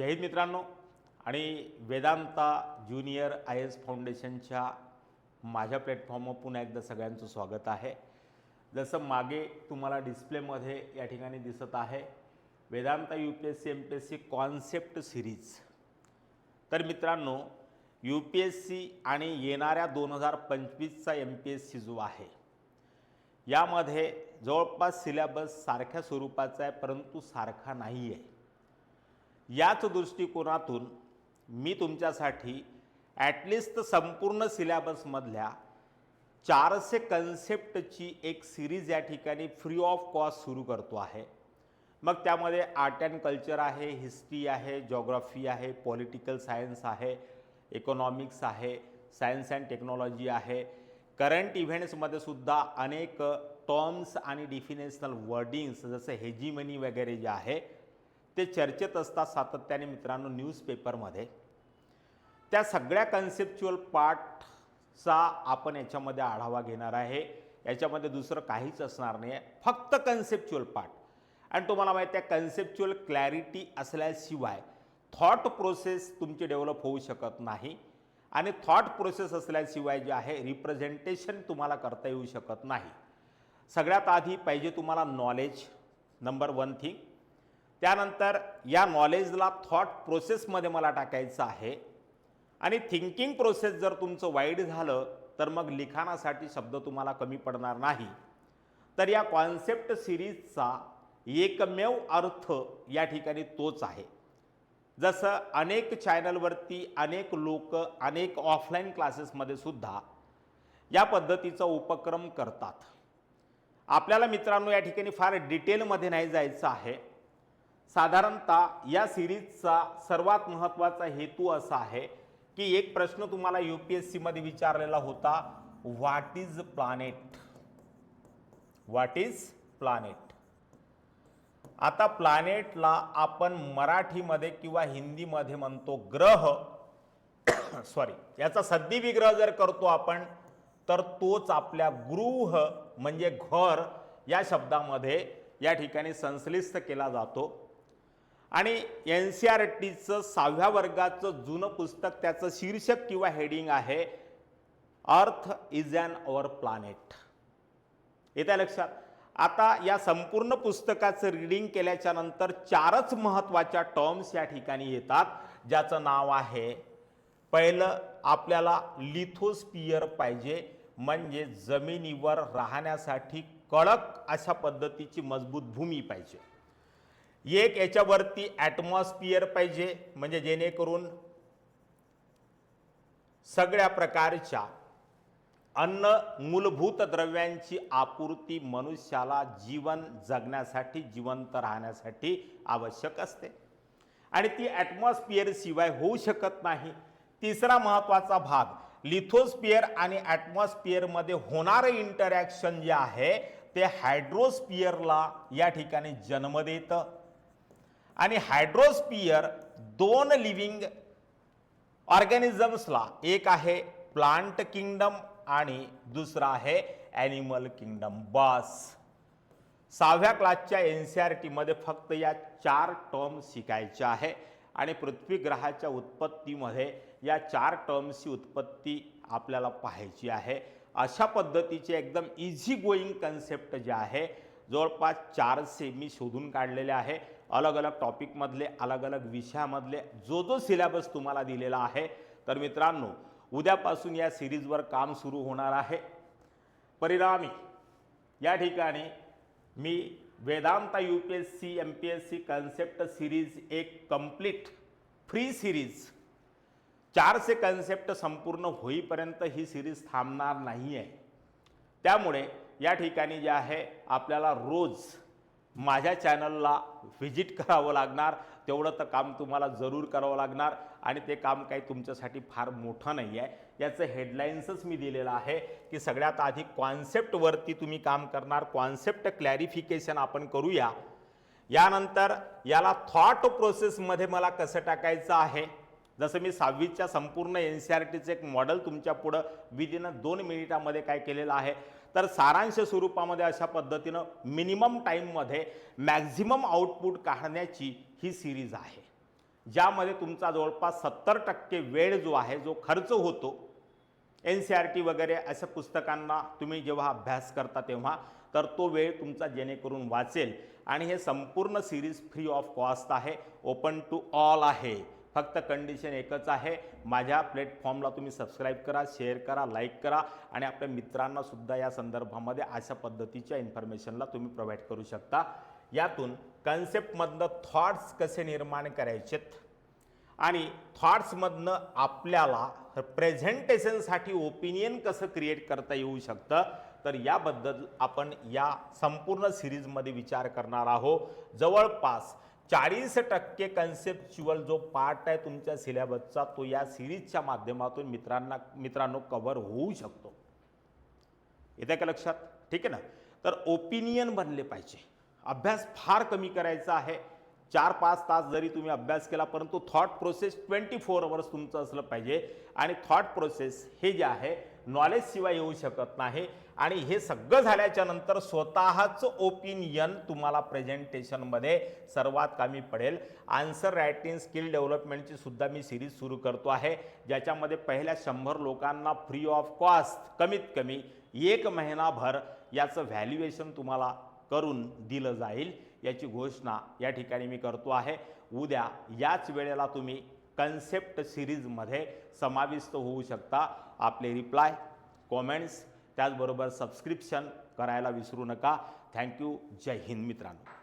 जय हिंद मित्रांनो. आणि Vedanta junior I S फाउंडेशनच्या माझ्या प्लॅटफॉर्मवर पुन्हा एकदा सगळ्यांचं स्वागत आहे. जसं मागे तुम्हाला डिस्प्लेमध्ये या ठिकाणी दिसत आहे Vedanta U P S C M P S C concept series. तर मित्रांनो यू पी एस सी आणि येणाऱ्या दोन हजार पंचवीसचा एम पी एस सी जो आहे यामध्ये जवळपास सिलेबस सारख्या स्वरूपाचा आहे परंतु सारखा नाही आहे याच दृष्टिकोनातून मी तुमच्यासाठी ॲटलिस्ट संपूर्ण सिलॅबसमधल्या चारशे कन्सेप्टची एक सिरीज या ठिकाणी फ्री ऑफ कॉस्ट सुरू करतो आहे. मग त्यामध्ये आर्ट अँड कल्चर आहे हिस्ट्री आहे जॉग्राफी आहे पॉलिटिकल सायन्स आहे इकॉनॉमिक्स आहे सायन्स अँड टेक्नॉलॉजी आहे. करंट इव्हेंट्समध्ये सुद्धा अनेक टर्म्स आणि डिफिनेशनल वर्डिंग्स जसं हेजीमनी वगैरे जे आहे ते चर्चेत असतात सातत्याने मित्रांनो न्यूजपेपरमध्ये. त्या सगळ्या कन्सेप्च्युअल पार्टचा आपण याच्यामध्ये आढावा घेणार आहे. याच्यामध्ये दुसरं काहीच असणार नाही आहे फक्त कन्सेप्च्युअल पार्ट आणि तुम्हाला माहिती आहे कन्सेप्च्युअल क्लॅरिटी असल्याशिवाय थॉट प्रोसेस तुमची डेव्हलप होऊ शकत नाही. आणि थॉट प्रोसेस असल्याशिवाय जे आहे रिप्रेझेंटेशन तुम्हाला करता येऊ शकत नाही. सगळ्यात आधी पाहिजे तुम्हाला नॉलेज नंबर वन थिंग. त्यानंतर या नॉलेजला थॉट प्रोसेसमध्ये मला टाकायचं आहे. आणि थिंकिंग प्रोसेस जर तुमचं वाईड झालं तर मग लिखाणासाठी शब्द तुम्हाला कमी पडणार नाही. तर या कॉन्सेप्ट सिरीजचा एकमेव अर्थ या ठिकाणी तोच आहे. जसं अनेक चॅनलवरती अनेक लोक अनेक ऑफलाईन क्लासेसमध्ये सुद्धा या पद्धतीचा उपक्रम करतात. आपल्याला मित्रांनो या ठिकाणी फार डिटेलमध्ये नाही जायचं आहे. साधारणतः या सिरीजचा सर्वात महत्त्वाचा हेतू असा आहे की एक प्रश्न तुम्हाला यू पी एस सीमध्ये विचारलेला होता what is planet what is planet आता प्लॅनेटला आपण मराठीमध्ये किंवा हिंदीमध्ये म्हणतो ग्रह. सॉरी याचा सद्दी विग्रह जर करतो आपण तर तोच आपल्या गृह म्हणजे घर या शब्दामध्ये या ठिकाणी संश्लिष्ट केला जातो. आणि एन सी आर टीचं सहाव्या वर्गाचं जुनं पुस्तक त्याचं शीर्षक किंवा हेडिंग आहे earth is an our planet येत्या लक्षात? आता या संपूर्ण पुस्तकाचं रिडिंग केल्याच्यानंतर चारच महत्त्वाच्या टर्म्स या ठिकाणी येतात ज्याचं नाव आहे पहिलं आपल्याला लिथोस्पियर पाहिजे म्हणजे जमिनीवर राहण्यासाठी कडक अशा पद्धतीची मजबूत भूमी पाहिजे. एक याच्यावरती ॲटमॉस्फिअर पाहिजे म्हणजे जेणेकरून सगळ्या प्रकारच्या अन्न मूलभूत द्रव्यांची आपूर्ती मनुष्याला जीवन जगण्यासाठी जिवंत राहण्यासाठी आवश्यक असते. आणि ती ॲटमॉस्फिअर शिवाय होऊ शकत नाही. तिसरा महत्त्वाचा भाग लिथोस्पियर आणि ॲटमॉस्फिअरमध्ये होणारं इंटरॅक्शन जे आहे ते हायड्रोस्पियरला या ठिकाणी जन्म देतं. आणि हायड्रोस्पियर दोन लिव्हिंग ऑर्गॅनिझम्सला एक आहे प्लांट किंगडम आणि दुसरा आहे ॲनिमल किंगडम. बस. सहाव्या क्लासच्या एन सी आर टीमध्ये फक्त या चार टर्म शिकायच्या आहे आणि पृथ्वी ग्रहाच्या उत्पत्तीमध्ये या चार टर्म्सची उत्पत्ती आपल्याला पाहायची आहे. अशा पद्धतीचे एकदम इझी गोईंग कन्सेप्ट जे आहे जवळपास चार मी शोधून काढलेले आहे. अलग अलग टॉपिकमधले अलग अलग विषयामधले जो जो सिलेबस तुम्हाला दिलेला आहे. तर मित्रांनो उद्यापासून या सिरीजवर काम सुरू होणार आहे. परिणामी या ठिकाणी मी Vedanta U P S C M P S C concept series एक कंप्लीट फ्री सिरीज चारशे कन्सेप्ट संपूर्ण होईपर्यंत ही सिरीज थांबणार नाही आहे त्यामुळे या ठिकाणी जे आहे आपल्याला रोज माझ्या चॅनलला व्हिजिट करावं लागणार तेवढं तर काम तुम्हाला जरूर करावं लागणार आणि ते काम काही तुमच्यासाठी फार मोठं नाही आहे याचं हेडलाईन्सच मी दिलेलं आहे की सगळ्यात आधी कॉन्सेप्टवरती तुम्ही काम करणार कॉन्सेप्ट क्लॅरिफिकेशन आपण करूया. यानंतर याला थॉट प्रोसेसमध्ये मला कसं टाकायचं आहे? जसं मी सहावीच्या संपूर्ण एन सी आर टीचं एक मॉडेल तुमच्या पुढं विदिन दोन मिनिटामध्ये काय केलेलं आहे? तर सारांश स्वरूपामध्ये अशा पद्धतीनं मिनिमम टाईममध्ये मॅक्झिमम आउटपुट काढण्याची ही सिरीज आहे. ज्यामध्ये तुमचा जवळपास सत्तर टक्के वेळ जो आहे जो खर्च होतो एन सी आर टी वगैरे अशा पुस्तकांना तुम्ही जेव्हा अभ्यास करता तेव्हा तर तो वेळ तुमचा जेणेकरून वाचेल. आणि हे संपूर्ण सिरीज फ्री ऑफ कॉस्ट आहे ओपन टू ऑल आहे. फक्त कंडिशन एकच आहे. माझ्या प्लॅटफॉर्मला तुम्ही सबस्क्राईब करा शेअर करा लाईक करा आणि आपल्या मित्रांना सुद्धा या संदर्भामध्ये अशा पद्धतीच्या इन्फॉर्मेशनला तुम्ही प्रोव्हाइड करू शकता. यातून कन्सेप्टमधनं थॉट्स कसे निर्माण करायचेत आणि थॉट्समधनं आपल्याला प्रेझेंटेशनसाठी ओपिनियन कसं क्रिएट करता येऊ शकतं तर याबद्दल आपण या संपूर्ण सिरीजमध्ये विचार करणार आहोत. जवळपास चाळीस टक्के कन्सेप्च्युअल जो पार्ट आहे तुमच्या सिलेबसचा तो या सिरीजच्या माध्यमातून मित्रांना मित्रांनो कव्हर होऊ शकतो. येत्या का लक्षात? ठीक आहे ना? तर ओपिनियन बनले पाहिजे. अभ्यास फार कमी करायचा आहे. चार पाच तास जरी तुम्ही अभ्यास केला परंतु thought process twenty four hours तुमचं असलं पाहिजे. आणि थॉट प्रोसेस हे जे आहे नॉलेजशिवाय येऊ शकत नाही. आणि हे सगळं झाल्याच्यानंतर स्वतःचं ओपिनियन तुम्हाला प्रेझेंटेशनमध्ये सर्वात कामी पडेल. आन्सर रायटिंग स्किल डेव्हलपमेंटची सुद्धा मी सिरीज सुरू करतो आहे. ज्याच्यामध्ये पहिल्या शंभर लोकांना फ्री ऑफ कॉस्ट कमीत कमी एक महिनाभर याचं व्हॅल्युएशन तुम्हाला करून दिलं जाईल. याची घोषणा या ठिकाणी मी करतो आहे. उद्या याच वेळेला तुम्ही कन्सेप्ट सिरीजमध्ये समाविष्ट होऊ शकता. आपले रिप्लाय कॉमेंट्स त्याचबरोबर सबस्क्रिप्शन करायला विसरू नका. थँक्यू जय हिंद मित्रांनो.